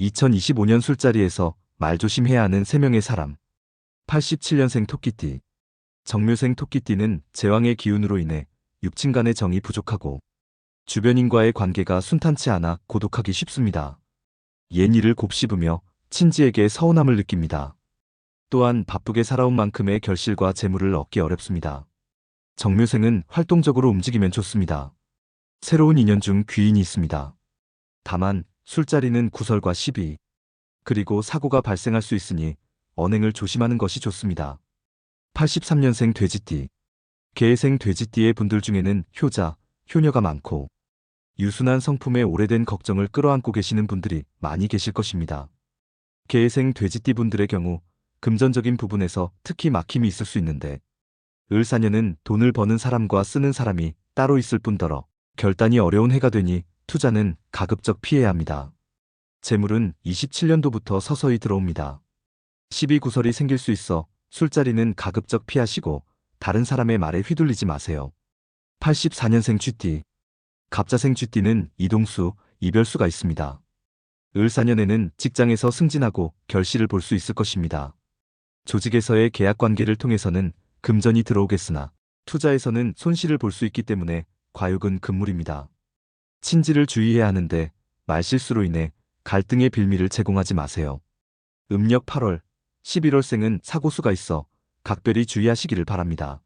2025년 술자리에서 말조심해야 하는 3명의 사람. 87년생 토끼띠. 정묘생 토끼띠는 제왕의 기운으로 인해 육친 간의 정이 부족하고 주변인과의 관계가 순탄치 않아 고독하기 쉽습니다. 옛 일을 곱씹으며 친지에게 서운함을 느낍니다. 또한 바쁘게 살아온 만큼의 결실과 재물을 얻기 어렵습니다. 정묘생은 활동적으로 움직이면 좋습니다. 새로운 인연 중 귀인이 있습니다. 다만 술자리는 구설과 시비, 그리고 사고가 발생할 수 있으니 언행을 조심하는 것이 좋습니다. 83년생 돼지띠. 개생 돼지띠의 분들 중에는 효자, 효녀가 많고 유순한 성품에 오래된 걱정을 끌어안고 계시는 분들이 많이 계실 것입니다. 개생 돼지띠 분들의 경우 금전적인 부분에서 특히 막힘이 있을 수 있는데 을사년은 돈을 버는 사람과 쓰는 사람이 따로 있을 뿐더러 결단이 어려운 해가 되니 투자는 가급적 피해야 합니다. 재물은 27년도부터 서서히 들어옵니다. 12구설이 생길 수 있어 술자리는 가급적 피하시고 다른 사람의 말에 휘둘리지 마세요. 84년생 쥐띠. 갑자생 쥐띠는 이동수, 이별수가 있습니다. 을사년에는 직장에서 승진하고 결실을 볼 수 있을 것입니다. 조직에서의 계약 관계를 통해서는 금전이 들어오겠으나 투자에서는 손실을 볼 수 있기 때문에 과욕은 금물입니다. 친지를 주의해야 하는데 말실수로 인해 갈등의 빌미를 제공하지 마세요. 음력 8월, 11월생은 사고수가 있어 각별히 주의하시기를 바랍니다.